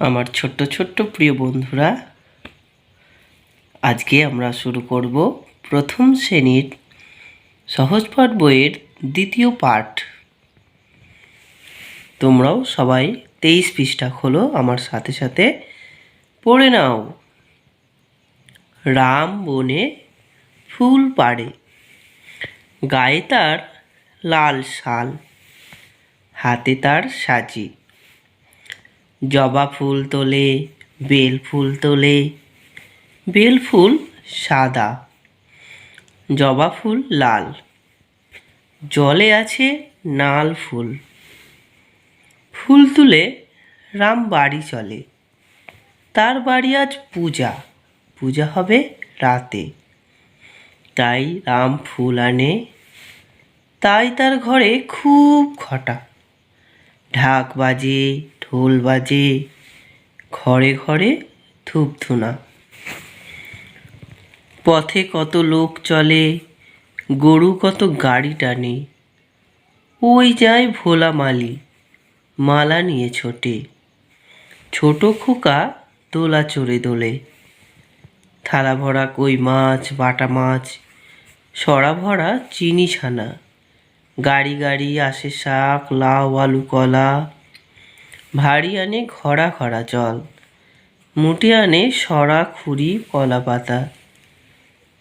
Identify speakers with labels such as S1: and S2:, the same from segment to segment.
S1: আমার ছোট্ট ছোট্ট প্রিয় বন্ধুরা, আজকে আমরা শুরু করব প্রথম শ্রেণির সহজপাঠ বইয়ের দ্বিতীয় পাঠ। তোমরাও সবাই তেইশ পৃষ্ঠা খোলো, আমার সাথে সাথে পড়ে নাও। রাম বনে ফুল পাড়ে, গায়ে তার লাল শাল, হাতে তার সাজি। জবা ফুল তোলে, বেল ফুল তোলে। বেল ফুল সাদা, জবা ফুল লাল। জলে আছে নাল ফুল। ফুল তুলে রাম বাড়ি চলে। তার বাড়ি আজ পূজা। পূজা হবে রাতে। তাই রাম ফুল আনে। তাই তার ঘরে খুব ঘটা ঢাক বাজে ঢোল বাজে, ঘরে ঘরে ধূপ ধুনা পথে কত লোক চলে, গরু কত গাড়ি টানে। ওই যায় ভোলা মালি, মালা নিয়ে ছোটে। ছোট খোকা দোলা চড়ে দোলে। থালা ভরা কই মাছ, বাটা মাছ, সরা ভরা চিনি ছানা গাড়ি গাড়ি আসে শাক, লাউ, আলু, কলা। ভারী আনে খরা খরা জল, মুটে আনে সরা খুরি কলা পাতা।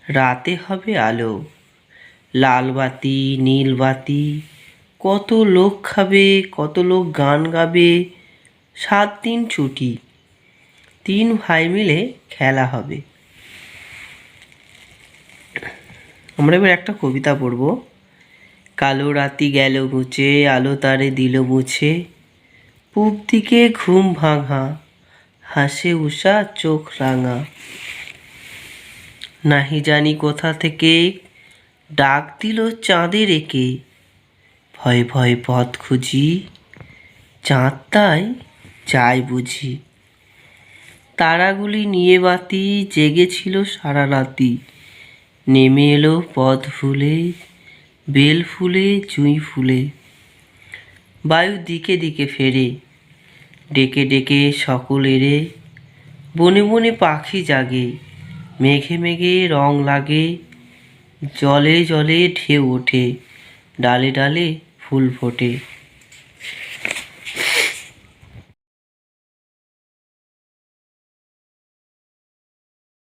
S1: রাতে হবে আলো, লাল বাতি, নীল বাতি, কত লোক খাবে, কত লোক গান গাবে, সাত দিন ছুটি, তিন ভাই মিলে খেলা হবে। আমরা এবার একটা কবিতা পড়ব। কালো রাতি গেল মুছে, আলো তারে দিল মুছে পূব দিকে ঘুম ভাঙা, হাসে উষা চোখ রাঙা। নাহি জানি কোথা থেকে ডাক দিল চাঁদের একে। ভয় ভয় পথ খুঁজি, চাঁদ তাই চাই বুঝি। তারাগুলি নিয়ে বাতি জেগেছিল সারা রাতি। নেমে এলো পথ ফুলে বেল ফুলে জুঁই ফুলে। বায়ু দিকে দিকে ফেরে ডেকে ডেকে সকলেরে বনে বনে পাখি জাগে, মেঘে মেঘে রং লাগে, জলে জলে ঢেউ ওঠে, ডালে ডালে ফুল ফোটে।